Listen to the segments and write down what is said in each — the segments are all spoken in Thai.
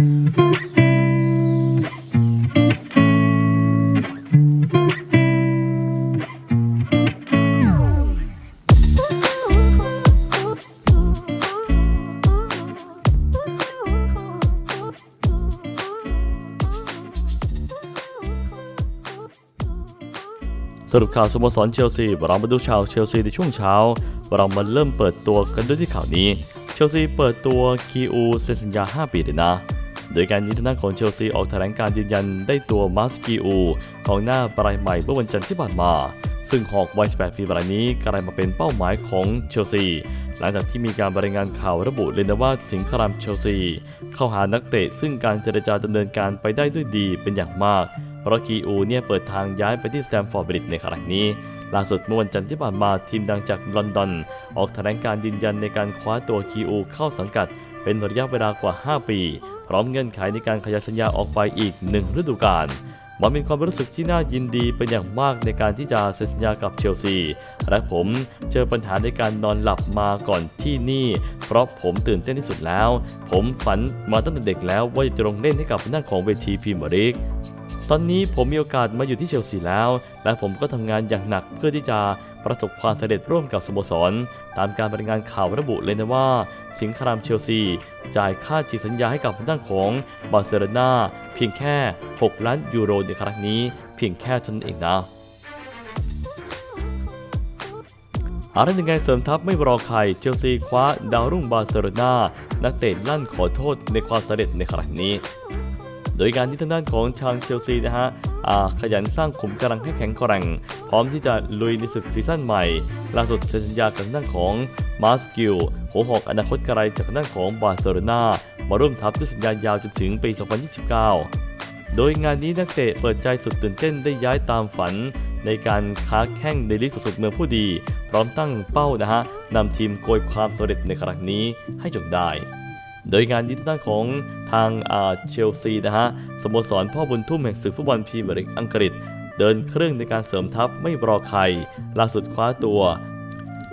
สรุปข่าวสโมสรเชลซีเรามาดูข่าวเชลซีในช่วงเช้า เรามาเริ่มเปิดตัวกันด้วยที่ข่าวนี้ เชลซีเปิดตัวคีอูเซ็นสัญญา 5 ปีเลยนะ โดยการนี้ทางด้านของเชลซีออกแถลงการยืนยันได้ตัวมาสกีอูของหน้ารายใหม่เมื่อวันจันทร์ที่ผ่านมา ซึ่งหอกวัย 18 ปีรายนี้กลายมาเป็นเป้าหมายของเชลซี หลังจากที่มีการรายงานข่าวระบุเลยนะว่าสิงครามเชลซี เข้าหานักเตะซึ่งการเจรจาดำเนินการไปได้ด้วยดีเป็นอย่างมากเพราะกีอูเนี่ยเปิดทางย้ายไปที่แซมฟอร์ดบริดในขณะนี้ ล่าสุดเมื่อวันจันทร์ที่ผ่านมาทีมดังจากลอนดอน ออกแถลงการยืนยันในการคว้าตัวกีอูเข้าสังกัด เป็นระยะเวลากว่า 5 ปี พร้อมเงื่อนไขในการขยายสัญญาออกไปอีก1ฤดูกาลมันเป็นความรู้สึกที่น่ายินดีเป็นอย่างมากในการที่จะเซ็นสัญญากับเชลซี และผมเจอปัญหาในการนอนหลับมาก่อนที่นี่ เพราะผมตื่นเต้นที่สุดแล้ว ผมฝันมาตั้งแต่เด็กแล้วว่าจะลงเล่นให้กับหน้าของเวทีพรีเมียร์ลีกตอนนี้ผมมีโอกาสมาอยู่ที่เชลซีแล้ว และผมก็ทำงานอย่างหนักเพื่อที่จะ ประสบความสำเร็จร่วมกับสโมสร ตามการรายงานข่าวระบุเลยนะว่า สิงครามเชลซี จ่ายค่าฉีกสัญญาให้กับทางด้านของบาร์เซโลนาเพียงแค่ 6 ล้านยูโรในครั้งนี้ เพียงแค่เท่านั้นเองนะอะไรยังไงเสริมทัพไม่รอใครเชลซีคว้าดาวรุ่งบาร์เซโลนานักเตะลั่นขอโทษในความสำเร็จในครั้งนี้ โดยการที่ทางด้านของชางเชลซีนะฮะขยันสร้างขุมกำลังให้แข็งแกร่ง พร้อมที่จะลุยในศึกซีซั่นใหม่ ล่าสุดเซ็นสัญญากับทางของมาสกิลหัวหอกอนาคตไกลจากทางของบาร์เซโลนามาร่วมทัพด้วยสัญญายาวจนถึงปี 2029 โดยงานนี้นักเตะเปิดใจสุดตื่นเต้นได้ย้ายตามฝัน ในการค้าแข่งในลีกสุดๆเมืองผู้ดี พร้อมตั้งเป้านะฮะนำทีมโกยความสำเร็จในครั้งนี้ให้จงได้โดยงานนี้ทางด้านของทางอ่าเชลซีนะฮะสโมสรพ่อบุญทุ่มแห่งศึกฟุตบอลพรีเมียร์ลีกอังกฤษ เดินเครื่องในการเสริมทัพไม่รอใคร ล่าสุดคว้าตัว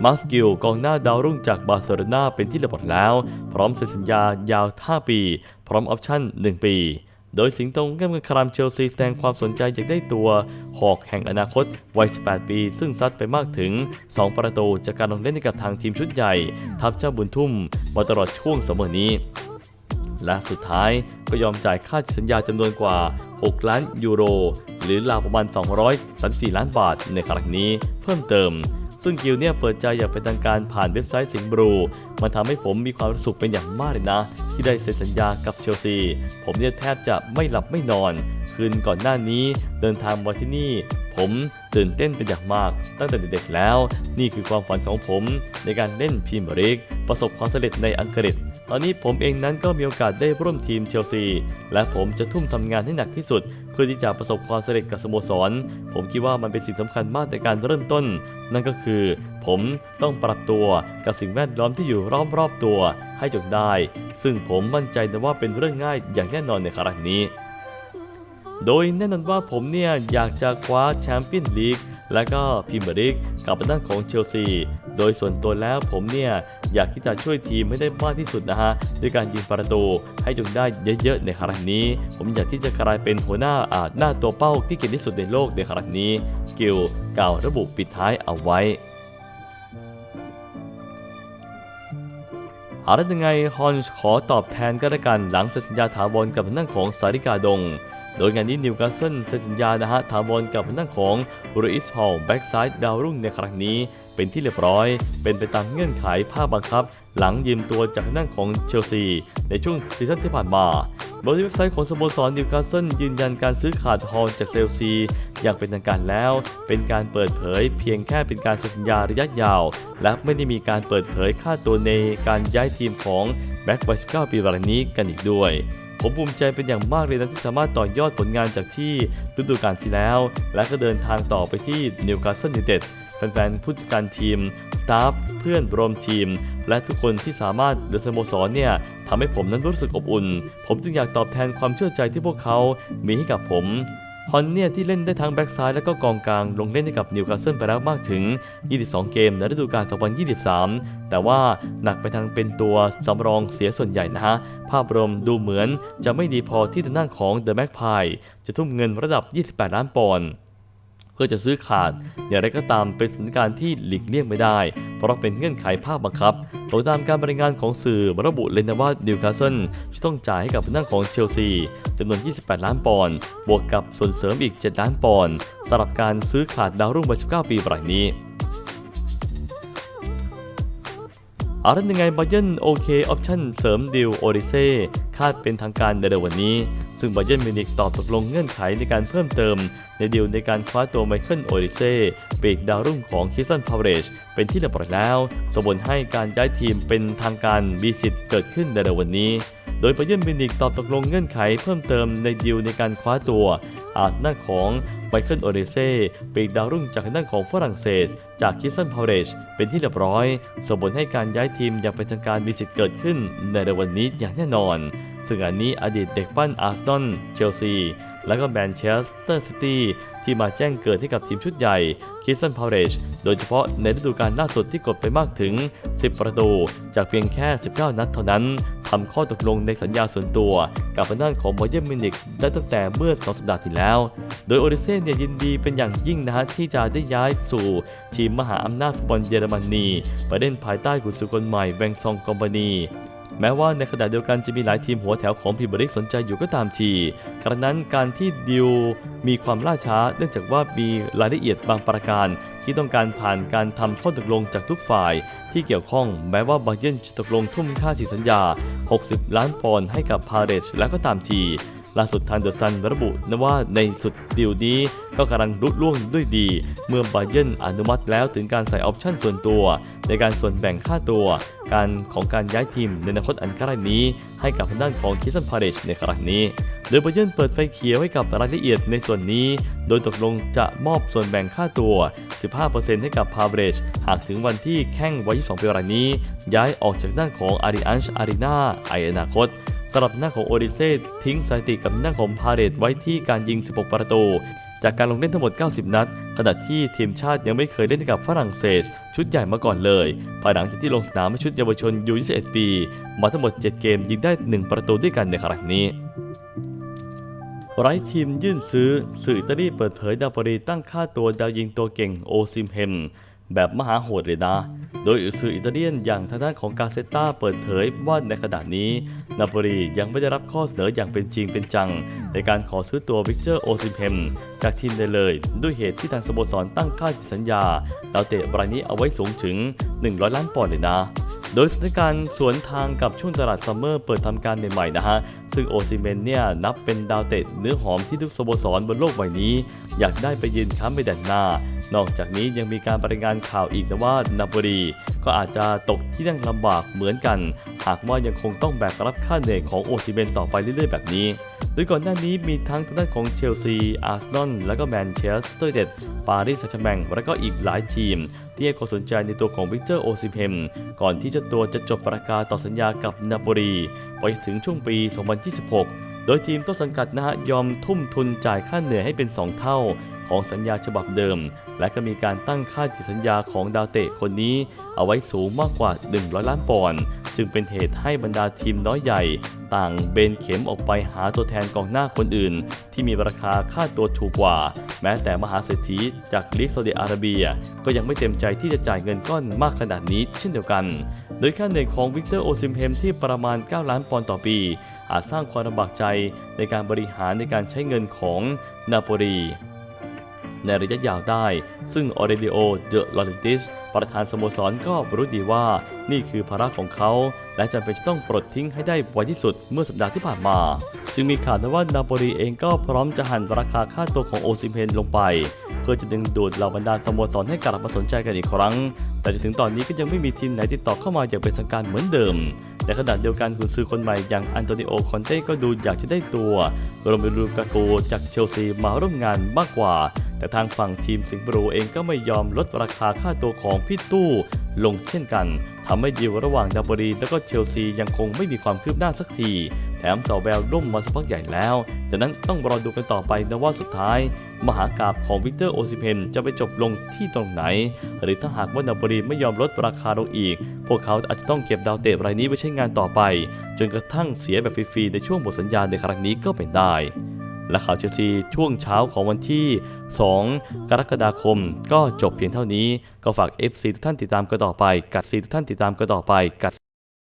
มาสกิลกองหน้าดาวรุ่งจากบาร์เซโลนาเป็นที่เรียบร้อยแล้ว พร้อมเซ็นสัญญายาว 5 ปี พร้อมออปชั่น 1 ปี โดยสิงห์ตงแก้มครามเชลซีแสดงความสนใจอยากได้ตัวหอกแห่งอนาคตวัย 18 ปี ซึ่งซัดไปมากถึง 2 ประตูจากการลงเล่นให้กับทางทีมชุดใหญ่ ทัพเจ้าบุญทุ่มมาตลอดช่วงเสมอนี้และสุดท้ายก็ยอมจ่ายค่าสัญญาจำนวนกว่า 6 ล้านยูโร หรือราวประมาณ 234 ล้านบาทในครั้งนี้เพิ่มเติม ซึ่งกิลเนี่ยเปิดใจอย่างเป็นทางการผ่านเว็บไซต์สิงห์บรูมันทำให้ผมมีความสึกเป็นอย่างมากเลยนะ ที่ได้เซ็นสัญญากับเชลซี ผมเนี่ยแทบจะไม่หลับไม่นอน คืนก่อนหน้านี้เดินทางมาที่นี่ ผมตื่นเต้นเป็นอย่างมาก ตั้งแต่เด็กๆแล้ว นี่คือความฝันของผมในการเล่นพรีเมียร์ลีกประสบความสำเร็จในอังกฤษ ตอนนี้ผมเองนั้นก็มีโอกาสได้ร่วมทีมเชลซี และผมจะทุ่มทำงานให้หนักที่สุด พื่อที่จะประสบความสำเร็จกับสโมสร ผมคิดว่ามันเป็นสิ่งสำคัญมากในการเริ่มต้น นั่นก็คือ ผมต้องปรับตัวกับสิ่งแวดล้อมที่อยู่รอบๆตัวให้จงได้ ซึ่งผมมั่นใจนะว่าเป็นเรื่องง่ายอย่างแน่นอนในครั้งนี้ โดยแน่นอนว่าผมเนี่ยอยากจะคว้าแชมเปี้ยนลีกและก็พรีเมียร์ลีกกับด้านของเชลซี โดยส่วนตัวแล้วผมเนี่ยอยากที่จะช่วยทีมให้ได้มากที่สุดนะฮะด้วยการยิงประตูให้จงได้เยอะๆในครั้งนี้ ผมอยากที่จะกลายเป็นหัวหน้าอาหน้าตัวเป้าที่เก่งที่สุดในโลกในครั้งนี้ กิลกล่าวระบุปิดท้ายเอาไว้อาละยังไงฮอนขอตอบแทนก็แล้วกันหลังเซ็นสัญญาถาวรกับทางด้านของสาริกาดง โดยงานนี้นิวคาสเซิลเซ็นสัญญานะฮะถาวรกับทางด้านของรูอิสฮอลแบ็กซ้ายดาวรุ่งในครั้งนี้เป็นที่เรียบร้อย เป็นไปตามเงื่อนไขภาพบังคับ หลังยืมตัวจากทางด้านของเชลซี ในช่วงซีซั่นที่ผ่านมาโดยเว็บไซต์ของสโมสรนิวคาสเซิลยืนยันการซื้อขาดฮอลจากเชลซีอย่างเป็นทางการแล้ว เป็นการเปิดเผย เพียงแค่เป็นการเซ็นสัญญาระยะยาว และไม่ได้มีการเปิดเผยค่าตัวในการย้ายทีมของ แบ็กวัย 19 ปีรายนี้กันอีกด้วย ผมภูมิใจเป็นอย่างมากเลยนะที่สามารถต่อยอดผลงานจากที่ฤดูกาลที่แล้ว และก็เดินทางต่อไปที่นิวคาสเซิลยูไนเต็ดแฟนๆผู้จัดการทีม สตาฟ เพื่อนรวมทีม และทุกคนที่สามารถเดอะสโมสรเนี่ยทำให้ผมนั้นรู้สึกอบอุ่น ผมจึงอยากตอบแทนความเชื่อใจที่พวกเขา มีให้กับผม ฮอนเนี่ยที่เล่นได้ทั้งแบ็กซ้ายและก็กองกลางลงเล่นให้กับนิวคาสเซิลไปแล้วมากถึง 22 เกมในฤดูกาล 2023 แต่ว่าหนักไปทางเป็นตัวสำรองเสียส่วนใหญ่นะฮะ ภาพรวมดูเหมือนจะไม่ดีพอที่ทางด้านของเดอะแม็กพายจะทุ่มเงินระดับ 28 ล้านปอนด์ พื่อจะซื้อขาด อย่างไรก็ตามเป็นสถานการณ์ที่หลีกเลี่ยงไม่ได้ เพราะเป็นเงื่อนไขภาคบังคับ โดยตามการบรรายงานของสื่อระบุเลยนะว่านิวคาสเซิลจะต้องจ่ายให้กับทางด้านของเชลซีจำนวน 28 ล้านปอนด์บวกกับส่วนเสริมอีก 7 ล้านปอนด์สำหรับการซื้อขาดดาวรุ่งวัย19 ปีรายนี้อารันยังไงบาเยนโอเคออปชั่นเสริมดิวโอริเซ่คาดเป็นทางการในเร็ววันนี้ ซึ่งบาเยนมิวนิกตอบตกลงเงื่อนไขในการเพิ่มเติม ในดิวในการคว้าตัวไมเคิลโอริเซ่ปีกดาวรุ่งของคิสันพาวเรชเป็นที่เรียบร้อยแล้วสมบูรณ์ให้การย้ายทีมเป็นทางการมีสิทธิ์เกิดขึ้นในเร็ววันนี้ โดยบาเยนมิวนิกตอบตกลงเงื่อนไขเพิ่มเติมในดิวในการคว้าตัว อาจหน้าของไมเคิลโอเดเซ่ปีกดาวรุ่งจากทางด้านของฝรั่งเศส จากคิสตันพาวเรจเป็นที่เรียบร้อยสมบูรณ์ให้การย้ายทีมอย่างเป็นทางการมีสิทธิ์เกิดขึ้นในเร็ววันนี้อย่างแน่นอน ซึ่งอันนี้อดีตเด็กปั้นอาร์เซนอลเชลซี และก็แมนเชสเตอร์ซิตี้ที่มาแจ้งเกิดให้กับทีมชุดใหญ่คิสตันพาวเรจโดยเฉพาะในฤดูกาลล่าสุดที่กดไปมากถึง 10 ประตู จากเพียงแค่ 19 นัดเท่านั้น ทำข้อตกลงในสัญญาส่วนตัว กับทางด้านของบอยเยนมิวนิกได้ตั้งแต่เมื่อ2สัปดาห์ที่แล้ว โดยโอริเซ่เนี่ยยินดีเป็นอย่างยิ่งนะฮะที่จะได้ย้ายสู่ทีมมหาอำนาจฟุตบอลเยอรมนีไปเล่นภายใต้กุนซือคนใหม่แวงซองกอมบานีแม้ว่าในขณะเดียวกันจะมีหลายทีมหัวแถวของพรีเมียร์ลีกสนใจอยู่ก็ตามทีกระนั้นการที่ดิวมีความล่าช้า เนื่องจากว่ามีรายละเอียดบางประการ ที่ต้องการผ่านการทำข้อตกลงจากทุกฝ่ายที่เกี่ยวข้องแม้ว่าบาเยนจะตกลงทุ่มค่าฉีดสัญญา 60 ล้านปอนด์ให้กับพาเรชแล้วก็ตามทีล่าสุดทางเดอะซันระบุนะว่าในสุดดีลนี้ก็กำลังรุล่วงด้วยดี เมื่อบาเยนอนุมัติแล้วถึงการใส่ออปชั่นส่วนตัว ในการส่วนแบ่งค่าตัว การของการย้ายทีมในอนาคตอันใกล้นี้ ให้กับทางด้านของคิสันพาเรชในครั้งนี้ โดยบาเยนเปิดไฟเขียวให้กับรายละเอียดในส่วนนี้ โดยตกลงจะมอบส่วนแบ่งค่าตัว 15%ให้กับพาเรชหากถึงวันที่แข่งวัย22ปีรายนี้ ย้ายออกจากด้านของอาริอันช์อารีนาไออนาคตสำหรับหน้าของโอดิเซ่ทิ้งสถิติกับหน้าของพาเรตไว้ที่การยิง 16 ประตูจากการลงเล่นทั้งหมด 90 นัด ขณะที่ทีมชาติยังไม่เคยเล่นกับฝรั่งเศส ชุดใหญ่มาก่อนเลย ภายหลังจากที่ลงสนามให้ชุดเยาวชนยู21 ปี มาทั้งหมด 7 เกมยิงได้ 1 ประตูด้วยกันในครั้งนี้ ไร้ทีมยื่นซื้อ สื่ออิตาลีเปิดเผยดาวปรีตั้งค่าตัวดาวยิงตัวเก่งโอซิมเฮม แบบมหาโหดเลยนะ โดยสื่ออิตาเลียนอย่างทางด้านของกาเซตาเปิดเผยว่าในขณะนี้นาโปลียังไม่ได้รับข้อเสนออย่างเป็นจริงเป็นจัง ในการขอซื้อตัววิกเตอร์โอซิมเฮม จากทีมได้เลย ด้วยเหตุที่ทางสโมสรตั้งค่าสัญญาดาวเตะรายนี้เอาไว้สูงถึง 100 ล้านปอนด์เลยนะ โดยสถานการณ์สวนทางกับช่วงตลาดซัมเมอร์เปิดทำการใหม่ๆนะฮะ ซึ่งโอซิเมนเนี่ยนับเป็นดาวเตะเนื้อหอมที่ทุกสโมสรบนโลกใบนี้ อยากได้ไปยืนค้ำไปแดนหน้า นอกจากนี้ยังมีการรายงานข่าวอีกนะว่านาโปลีก็อาจจะตกที่นั่งลำบากเหมือนกัน หากว่ายังคงต้องแบกรับค่าเหนื่อยของโอซิเมนต่อไปเรื่อยๆแบบนี้ โดยก่อนหน้านี้มีทั้งทางด้านของเชลซี อาร์เซนอล และก็แมนเชสเตอร์ยูไนเต็ดปารีสแซงต์แชร์แมงและก็อีกหลายทีม ที่ให้ความสนใจในตัวของวิกเตอร์โอซิมเฮมก่อนที่เจ้าตัวจะจบประกาศต่อสัญญากับนาโปลีไปถึงช่วงปี 2026 โดยทีมต้นสังกัดนะฮะยอมทุ่มทุนจ่ายค่าเหนื่อยให้เป็น 2 เท่า ของสัญญาฉบับเดิม และก็มีการตั้งค่าจิตสัญญาของดาวเตะคนนี้ เอาไว้สูงมากกว่า 100 ล้านปอนด์จึงเป็นเหตุให้บรรดาทีมน้อยใหญ่ ต่างเบนเข็มออกไปหาตัวแทนกองหน้าคนอื่น ที่มีราคาค่าตัวถูกกว่า แม้แต่มหาเศรษฐีจากลีกซาอุดิอาระเบีย ก็ยังไม่เต็มใจที่จะจ่ายเงินก้อนมากขนาดนี้เช่นเดียวกัน โดยค่าเหนื่อยของวิกเตอร์โอซิมเฮมที่ประมาณ 9 ล้านปอนด์ต่อปี อาจสร้างความลำบากใจในการบริหารในการใช้เงินของนาโปลี ในระยะยาวได้ ซึ่งออเรลิโอ เดอะลอเรนติส ประธานสโมสรก็รู้ดีว่า นี่คือภาระของเขา และจำเป็นจะต้องปลดทิ้งให้ได้ไวที่สุดเมื่อสัปดาห์ที่ผ่านมา จึงมีข่าวว่านาโปลีเองก็พร้อมจะหันราคาค่าตัวของโอซิเฮนลงไป เพื่อจะดึงดูดเหล่าบรรดาสโมสรให้กลับมาสนใจกันอีกครั้ง แต่จนถึงตอนนี้ก็ยังไม่มีทีมไหนติดต่อเข้ามาอย่างเป็นทางการเหมือนเดิมในขณะเดียวกันกุนซือคนใหม่อย่างอันโตนิโอ คอนเต้ก็ดูอยากจะได้ตัว โรเมลูกาโกจากเชลซีมาร่วมงานมากกว่า แต่ทางฝั่งทีมสิงห์บรูเองก็ไม่ยอมลดราคาค่าตัวของพี่ตู้ลงเช่นกันทำให้ดีลระหว่างดาบรีและก็เชลซียังคงไม่มีความคืบหน้าสักที แถมสอแววร่มมาสักพักใหญ่แล้วจากนั้นต้องรอดูกันต่อไปนะว่าสุดท้าย มหากราบของวิกเตอร์โอซิเพนจะไปจบลงที่ตรงไหน หรือถ้าหากว่านาโปลีไม่ยอมลดราคาลงอีก พวกเขาอาจจะต้องเก็บดาวเตะรายนี้ไว้ใช้งานต่อไป จนกระทั่งเสียแบบฟรีๆในช่วงหมดสัญญาในครั้งนี้ก็เป็นได้ และข่าวเชลซีช่วงเช้าของวันที่ 2 กรกฎาคม ก็จบเพียงเท่านี้ ก็ฝาก FC ทุกท่านติดตามกันต่อไป กัดซีทุกท่านติดตามกันต่อไปกัด